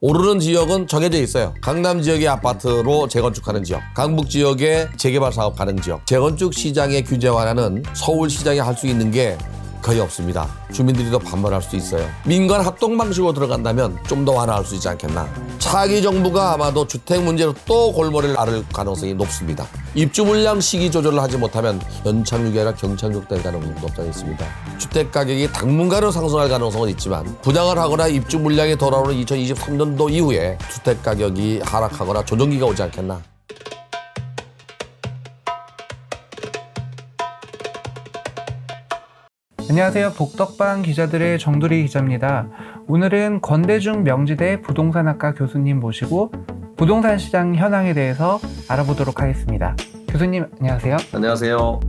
오르는 지역은 정해져 있어요. 강남 지역의 아파트로 재건축하는 지역, 강북 지역의 재개발 사업 가는 지역, 재건축 시장의 규제 완화는 서울 시장이 할 수 있는 게 거의 없습니다. 주민들이 더 반발할 수 있어요. 민간 합동 방식으로 들어간다면 좀 더 완화할 수 있지 않겠나. 차기 정부가 아마도 주택 문제로 또 골머리를 앓을 가능성이 높습니다. 입주 물량 시기 조절을 하지 못하면 연착륙이 아니라 경착륙 될 가능성도 높지 않습니다. 주택 가격이 당분간은 상승할 가능성은 있지만 분양을 하거나 입주 물량이 돌아오는 2023년도 이후에 주택 가격이 하락하거나 조정기가 오지 않겠나. 안녕하세요. 복덕방 기자들의 정두리 기자입니다. 오늘은 건대중 명지대 부동산학과 교수님 모시고 부동산 시장 현황에 대해서 알아보도록 하겠습니다. 교수님 안녕하세요. 안녕하세요.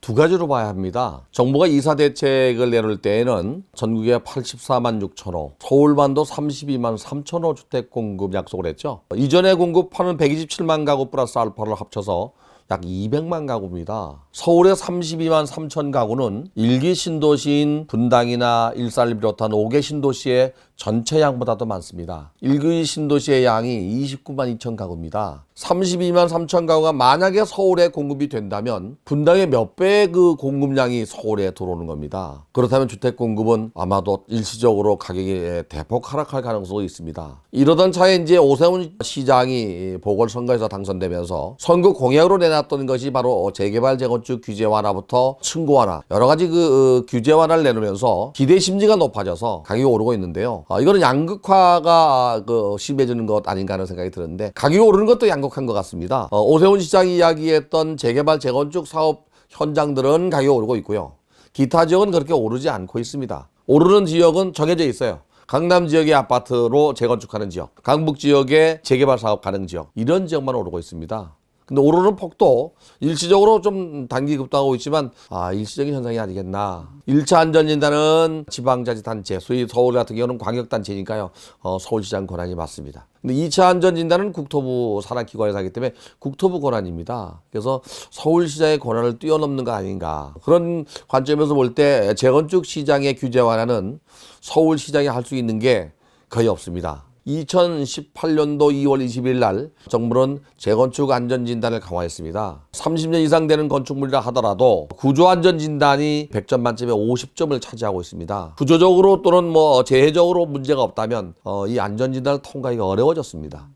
두 가지로 봐야 합니다. 정부가 이사 대책을 내놓을 때에는 전국에 84만 6천 호, 서울반도 32만 3천 호 주택 공급 약속을 했죠. 이전에 공급하는 127만 가구 플러스 알파를 합쳐서 약 200만 가구입니다. 서울의 32만 3천 가구는 일기 신도시인 분당이나 일산을 비롯한 5개 신도시의 전체 양보다도 많습니다. 일기 신도시의 양이 29만 2천 가구입니다. 32만 3천 가구가 만약에 서울에 공급이 된다면 분당의 몇 배의 그 공급량이 서울에 들어오는 겁니다. 그렇다면 주택 공급은 아마도 일시적으로 가격이 대폭 하락할 가능성이 있습니다. 이러던 차에 이제 오세훈 시장이 보궐선거에서 당선되면서 선거 공약으로 내놨던 것이 바로 재개발 재건축 규제 완화부터 층고 완화 여러 가지 그 어, 규제 완화를 내놓으면서 기대 심리가 높아져서 가격이 오르고 있는데요. 어, 이거는 양극화가 그 심해지는 것 아닌가 하는 생각이 드는데 가격이 오르는 것도 양극화인 것 같습니다. 어, 오세훈 시장이 이야기했던 재개발 재건축 사업 현장들은 가격이 오르고 있고요. 기타 지역은 그렇게 오르지 않고 있습니다. 오르는 지역은 정해져 있어요. 강남 지역의 아파트로 재건축하는 지역, 강북 지역의 재개발 사업 가능 지역, 이런 지역만 오르고 있습니다. 근데 오르는 폭도 일시적으로 좀 단기 급등하고 있지만 아 일시적인 현상이 아니겠나. 1차 안전진단은 지방자치단체, 소위 서울 같은 경우는 광역단체니까요. 어, 서울시장 권한이 맞습니다. 근데 2차 안전진단은 국토부 산하기관에서 하기 때문에 국토부 권한입니다. 그래서 서울시장의 권한을 뛰어넘는 거 아닌가. 그런 관점에서 볼 때 재건축 시장의 규제 완화는 서울시장이 할 수 있는 게 거의 없습니다. 2018년도 2월 20일 날 정부는 재건축 안전 진단을 강화했습니다. 30년 이상 되는 건축물이라 하더라도 구조 안전 진단이 100점 만점에 50점을 차지하고 있습니다. 구조적으로 또는 뭐 재해적으로 문제가 없다면 어, 이 안전 진단을 통과하기가 어려워졌습니다.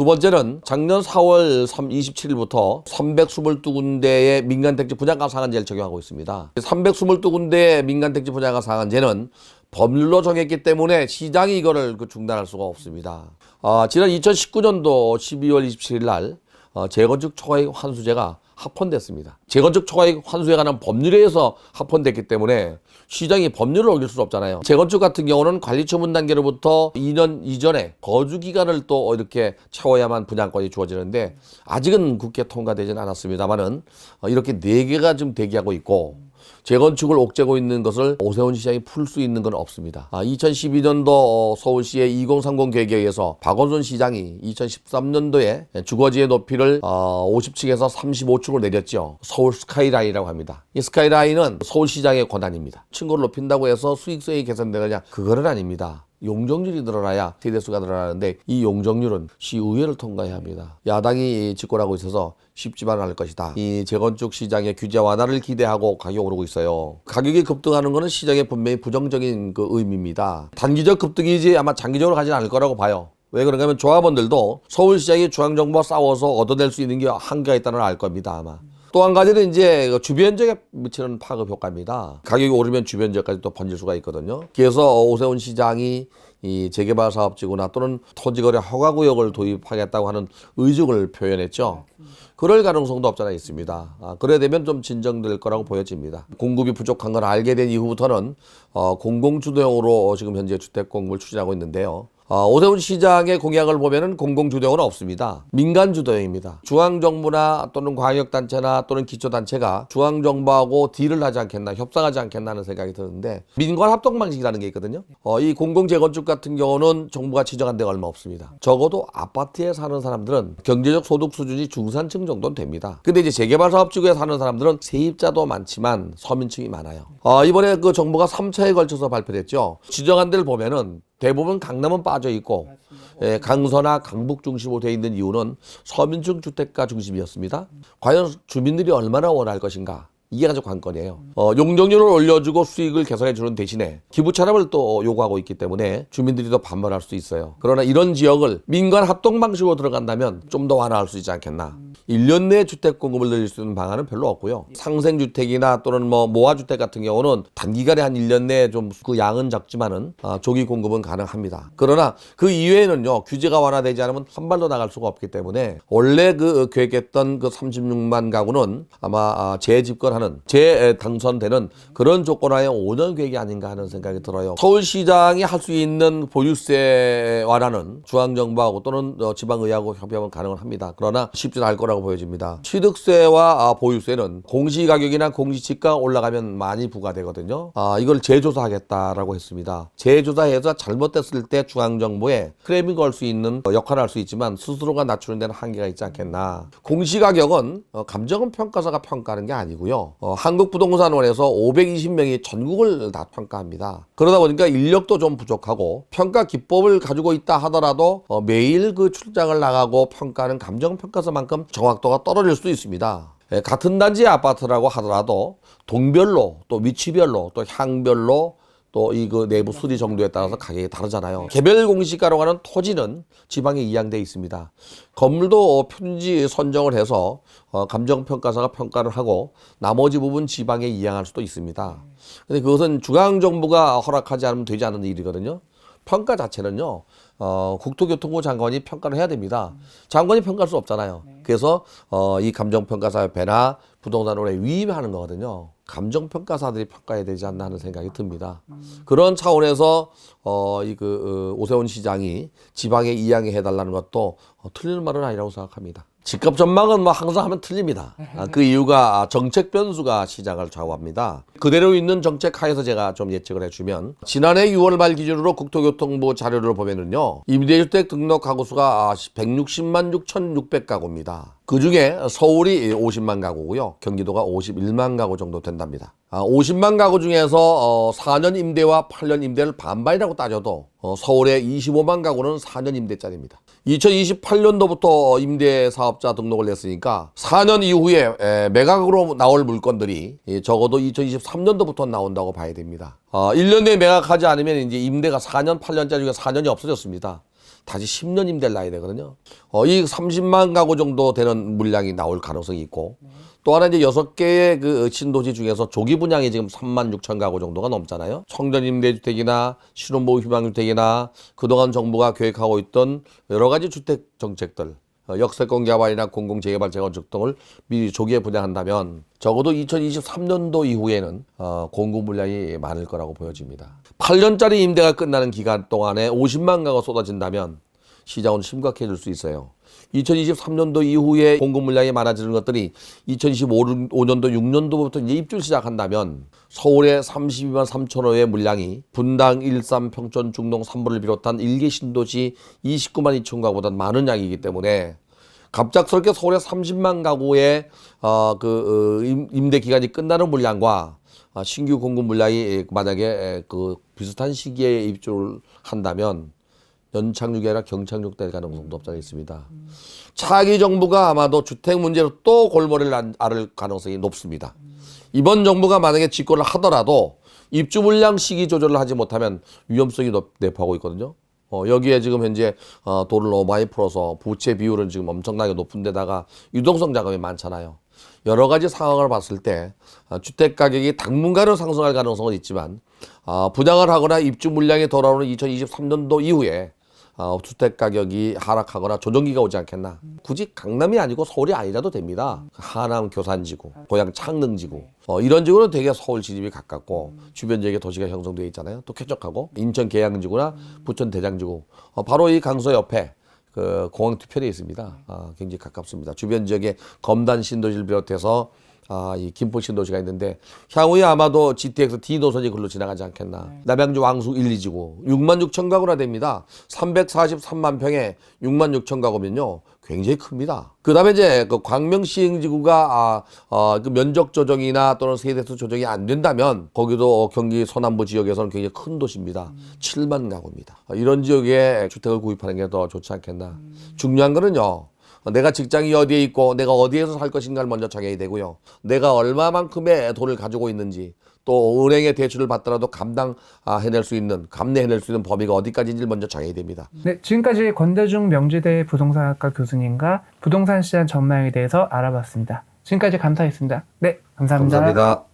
두 번째는 작년 4월 27일부터 322군데의 민간택지 분양가 상한제를 적용하고 있습니다. 322군데의 민간택지 분양가 상한제는 법률로 정했기 때문에 시장이 이거를 그 중단할 수가 없습니다. 아, 지난 2019년도 12월 27일 날 어, 재건축 초과이익 환수제가 합헌됐습니다. 재건축 초과이익 환수에 관한 법률에 의해서 합헌됐기 때문에 시장이 법률을 어길 수 없잖아요. 재건축 같은 경우는 관리 처분 단계로부터 2년 이전에 거주 기간을 또 이렇게 채워야만 분양권이 주어지는데 아직은 국회 통과되지는 않았습니다만은 어, 이렇게 네 개가 좀 대기하고 있고 재건축을 옥죄고 있는 것을 오세훈 시장이 풀 수 있는 건 없습니다. 아, 2012년도 서울시의 2030 계획에 의해서 박원순 시장이 2013년도에 주거지의 높이를 어, 50층에서 35층으로 내렸죠. 서울 스카이라인이라고 합니다. 이 스카이라인은 서울시장의 권한입니다. 층고를 높인다고 해서 수익성이 개선되느냐? 그거는 아닙니다. 용적률이 늘어나야 세대수가 늘어나는데 이 용적률은 시의회를 통과해야 합니다. 야당이 집권하고 있어서 쉽지만 않을 것이다. 이 재건축 시장의 규제 완화를 기대하고 가격이 오르고 있어요. 가격이 급등하는 것은 시장에 분명히 부정적인 그 의미입니다. 단기적 급등이지 아마 장기적으로 가지는 않을 거라고 봐요. 왜 그런가 하면 조합원들도 서울시장이 중앙정부와 싸워서 얻어낼 수 있는 게 한계가 있다는 걸 알 겁니다 아마. 또 한 가지는 이제 그 주변 지역에 미치는 파급 효과입니다. 가격이 오르면 주변 지역까지 또 번질 수가 있거든요. 그래서 오세훈 시장이 이 재개발 사업지구나 또는 토지거래 허가구역을 도입하겠다고 하는 의중을 표현했죠. 그럴 가능성도 없잖아 있습니다. 아, 그래 되면 좀 진정될 거라고 보여집니다. 공급이 부족한 걸 알게 된 이후부터는 어, 공공주도형으로 지금 현재 주택 공급을 추진하고 있는데요. 어, 오세훈 시장의 공약을 보면은 공공주도형은 없습니다. 민간주도형입니다. 중앙정부나 또는 광역단체나 또는 기초단체가 중앙정부하고 딜을 하지 않겠나, 협상하지 않겠나 하는 생각이 드는데 민관 합동 방식이라는 게 있거든요. 어, 이 공공재건축 같은 경우는 정부가 지정한 데가 얼마 없습니다. 적어도 아파트에 사는 사람들은 경제적 소득 수준이 중산층 정도는 됩니다. 근데 이제 재개발 사업지구에 사는 사람들은 세입자도 많지만 서민층이 많아요. 어, 이번에 그 정부가 3차에 걸쳐서 발표했죠. 지정한 데를 보면은 대부분 강남은 빠져 있고 예, 강서나 강북 중심으로 되어 있는 이유는 서민층 주택가 중심이었습니다. 과연 주민들이 얼마나 원할 것인가? 이게 가장 관건이에요. 어, 용적률을 올려주고 수익을 개선해 주는 대신에 기부 차납을 또 요구하고 있기 때문에 주민들이 더 반발할 수 있어요. 그러나 이런 지역을 민간 합동 방식으로 들어간다면 좀 더 완화할 수 있지 않겠나. 1년 내에 주택 공급을 늘릴 수 있는 방안은 별로 없고요. 상생주택이나 또는 뭐 모아주택 같은 경우는 단기간에 한 1년 내에 좀 그 양은 적지만은 아, 조기 공급은 가능합니다. 그러나 그 이외에는요 규제가 완화되지 않으면 한 발도 나갈 수가 없기 때문에 원래 그 계획했던 그 36만 가구는 아마 아, 재집권하는 재당선되는 그런 조건하에 5년 계획이 아닌가 하는 생각이 들어요. 서울시장이 할 수 있는 보유세 완화는 중앙정부하고 또는 어, 지방의회하고 협의하면 가능은 합니다. 그러나 쉽지는 않을 거라고 보여집니다. 취득세와 아, 보유세는 공시가격이나 공시지가 올라가면 많이 부과되거든요. 아, 이걸 재조사하겠다라고 했습니다. 재조사해서 잘못됐을 때 중앙정부에 크레임이 걸수 있는 어, 역할을 할 수 있지만 스스로가 낮추는 데는 한계가 있지 않겠나. 공시가격은 어, 감정은 평가사가 평가하는 게 아니고요. 어, 한국부동산원에서 520명이 전국을 다 평가합니다. 그러다 보니까 인력도 좀 부족하고 평가 기법을 가지고 있다 하더라도 어, 매일 그 출장을 나가고 평가하는 감정평가서만큼 정확도가 떨어질 수도 있습니다. 예, 같은 단지 아파트라고 하더라도 동별로 또 위치별로 또 향별로 또 이 그 내부 수리 정도에 따라서 가격이 다르잖아요. 개별 공시가로 하는 토지는 지방에 이양돼 있습니다. 건물도 편지 선정을 해서 어, 감정평가사가 평가를 하고 나머지 부분 지방에 이양할 수도 있습니다. 근데 그것은 중앙 정부가 허락하지 않으면 되지 않는 일이거든요. 평가 자체는요, 어, 국토교통부 장관이 평가를 해야 됩니다. 장관이 평가할 수 없잖아요. 그래서, 어, 이 감정평가사 협회나 부동산원에 위임하는 거거든요. 감정평가사들이 평가해야 되지 않나 하는 생각이 듭니다. 그런 차원에서, 어, 이 그, 어, 오세훈 시장이 지방에 이양해 해달라는 것도 어, 틀리는 말은 아니라고 생각합니다. 집값 전망은 뭐 항상 하면 틀립니다. 아, 그 이유가 정책 변수가 시장을 좌우합니다. 그대로 있는 정책 하에서 제가 좀 예측을 해주면 지난해 6월 말 기준으로 국토교통부 자료를 보면은요 임대주택 등록 가구 수가 160만 6,600 가구입니다. 그 중에 서울이 50만 가구고요. 경기도가 51만 가구 정도 된답니다. 아, 50만 가구 중에서 어, 4년 임대와 8년 임대를 반반이라고 따져도 어, 서울의 25만 가구는 4년 임대짜리입니다. 2028년도부터 임대 사업자 등록을 냈으니까 4년 이후에 에, 매각으로 나올 물건들이 예, 적어도 2023년도부터 나온다고 봐야 됩니다. 어, 1년 내에 매각하지 않으면 이제 임대가 4년, 8년짜리 중에 4년이 없어졌습니다. 다시 10년 임대를 놔야 되거든요. 어, 이 30만 가구 정도 되는 물량이 나올 가능성이 있고 또 하나 이제 여섯 개의 그 신도시 중에서 조기 분양이 지금 3만 6천 가구 정도가 넘잖아요. 청년 임대주택이나 신혼부부 희망주택이나 그동안 정부가 계획하고 있던 여러 가지 주택 정책들 어, 역세권 개발이나 공공 재개발 재건축 등을 미리 조기에 분양한다면 적어도 2023년도 이후에는 어, 공급 물량이 많을 거라고 보여집니다. 8년짜리 임대가 끝나는 기간 동안에 50만 가구가 쏟아진다면 시장은 심각해질 수 있어요. 2023년도 이후에 공급 물량이 많아지는 것들이 2025년도 6년도부터 이제 입주 시작한다면 서울의 32만 3천 호의 물량이 분당, 일산, 평촌, 중동, 삼부를 비롯한 일개 신도시 29만 2천 가구보다 많은 양이기 때문에 갑작스럽게 서울의 30만 가구의 어, 그 어, 임- 임대 기간이 끝나는 물량과 아, 신규 공급 물량이 만약에 그 비슷한 시기에 입주를 한다면 연착륙이 아니라 경착륙 될 가능성도 없지 않아 있습니다. 차기 정부가 아마도 주택 문제로 또 골머리를 안- 앓을 가능성이 높습니다. 이번 정부가 만약에 집권을 하더라도 입주 물량 시기 조절을 하지 못하면 위험성이 높- 내포하고 있거든요. 어, 여기에 지금 현재 어, 돈을 너무 많이 풀어서 부채 비율은 지금 엄청나게 높은 데다가 유동성 자금이 많잖아요. 여러 가지 상황을 봤을 때 어, 주택 가격이 당분간은 상승할 가능성은 있지만 어, 분양을 하거나 입주 물량이 돌아오는 2023년도 이후에 어, 주택 가격이 하락하거나 조정기가 오지 않겠나. 굳이 강남이 아니고 서울이 아니라도 됩니다. 하남 교산지구, 고향 창릉지구 어, 이런 지구는 되게 서울 진입이 가깝고 주변 지역에 도시가 형성되어 있잖아요. 또 쾌적하고 인천 계양지구나 부천 대장지구 어, 바로 이 강서 옆에 그 공항 뒤편에 있습니다. 아, 굉장히 가깝습니다. 주변 지역에 검단 신도시를 비롯해서 아, 이 김포 신도시가 있는데 향후에 아마도 GTX D 노선이 글로 지나가지 않겠나. 남양주 왕수 1, 2지구 6만 6천 가구나 됩니다. 343만 평에 6만 6천 가구면요. 굉장히 큽니다. 그 다음에 이제 그 광명 시행지구가 아, 어, 그 면적 조정이나 또는 세대수 조정이 안 된다면 거기도 경기 서남부 지역에서는 굉장히 큰 도시입니다. 7만 가구입니다. 어, 이런 지역에 주택을 구입하는 게 더 좋지 않겠나. 중요한 거는요. 내가 직장이 어디에 있고 내가 어디에서 살 것인가를 먼저 정해야 되고요. 내가 얼마만큼의 돈을 가지고 있는지 또 은행에 대출을 받더라도 감당해낼 수 있는 감내해낼 수 있는 범위가 어디까지인지를 먼저 정해야 됩니다. 네, 지금까지 권대중 명지대 부동산학과 교수님과 부동산 시장 전망에 대해서 알아봤습니다. 지금까지 감사했습니다. 네, 감사합니다. 감사합니다.